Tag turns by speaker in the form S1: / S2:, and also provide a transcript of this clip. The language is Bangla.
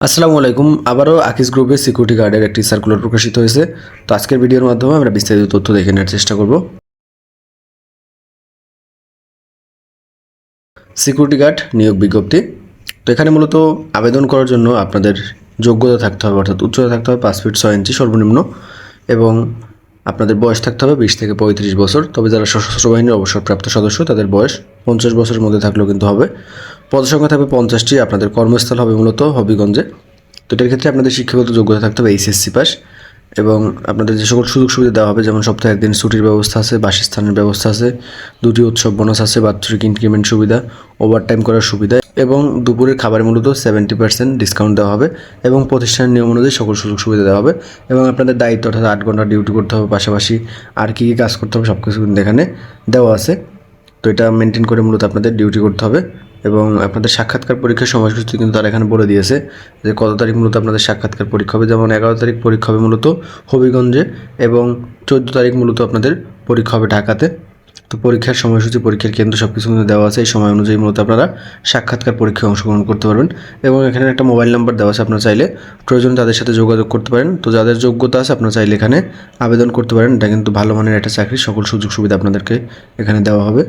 S1: আসসালামু আলাইকুম। আবারও আকিস গ্রুপের সিকিউরিটি গার্ডের একটি সার্কুলার প্রকাশিত হয়েছে। তো আজকের ভিডিওর মাধ্যমে আমরা বিস্তারিত তথ্য দেখে নেওয়ার চেষ্টা করব। সিকিউরিটি গার্ড নিয়োগ বিজ্ঞপ্তি। তো এখানে মূলত আবেদন করার জন্য আপনাদের যোগ্যতা থাকতে হবে, অর্থাৎ উচ্চতা থাকতে হবে পাঁচ ফিট ছয় ইঞ্চি সর্বনিম্ন এবং আপনাদের বয়স থাকতে হবে বিশ থেকে পঁয়ত্রিশ বছর, তবে যারা সশস্ত্র বাহিনীর অবসরপ্রাপ্ত সদস্য, তাদের বয়স পঞ্চাশ বছরের মধ্যে থাকলেও কিন্তু হবে। পদসংখ্যা থাকবে পঞ্চাশটি, আপনাদের কর্মস্থল হবে মূলত হবিগঞ্জে। তো এটার ক্ষেত্রে আপনাদের শিক্ষাগত যোগ্যতা থাকতে হবে এইচএসসি পাস এবং আপনাদের যে সকল সুযোগ সুবিধা দেওয়া হবে, যেমন সপ্তাহে একদিন ছুটির ব্যবস্থা আছে, বাসস্থানের ব্যবস্থা আছে, দুটি উৎসব বোনাস আছে, বাৎসরিক ইনক্রিমেন্ট সুবিধা ওভারটাইম করার সুবিধা এবং দুপুরের খাবারে মূলত সেভেন্টি পার্সেন্ট ডিসকাউন্ট দেওয়া হবে এবং প্রতিষ্ঠানের নিয়ম অনুযায়ী সকল সুযোগ সুবিধা দেওয়া হবে এবং আপনাদের দায়িত্ব অর্থাৎ আট ঘণ্টা ডিউটি করতে হবে, পাশাপাশি আর কী কী কাজ করতে হবে সব কিছু কিন্তু এখানে দেওয়া আছে। তো এটা মেনটেন করে মূলত আপনাদের ডিউটি করতে হবে এবং আপনাদের সাক্ষাৎকার পরীক্ষার সময়সূচি কিন্তু তারা এখানে বলে দিয়েছে যে কত তারিখ মূলত আপনাদের সাক্ষাৎকার পরীক্ষা হবে। যেমন এগারো তারিখ পরীক্ষা হবে মূলত হবিগঞ্জে এবং চোদ্দ তারিখ মূলত আপনাদের পরীক্ষা হবে ঢাকাতে। তো পরীক্ষার সময়সূচি, পরীক্ষার কেন্দ্র সব কিছু কিন্তু দেওয়া আছে। এই সময় অনুযায়ী মূলত আপনারা সাক্ষাৎকার পরীক্ষায় অংশগ্রহণ করতে পারবেন এবং এখানে একটা মোবাইল নাম্বার দেওয়া আছে আপনার চাইলে। প্রয়োজন তাদের সাথে যোগাযোগ করতে পারেন। তো যাদের যোগ্যতা আছে আপনার চাইলে এখানে আবেদন করতে পারেন। এটা কিন্তু ভালো মানের একটা চাকরি সকল সুযোগ সুবিধা আপনাদেরকে এখানে দেওয়া হবে।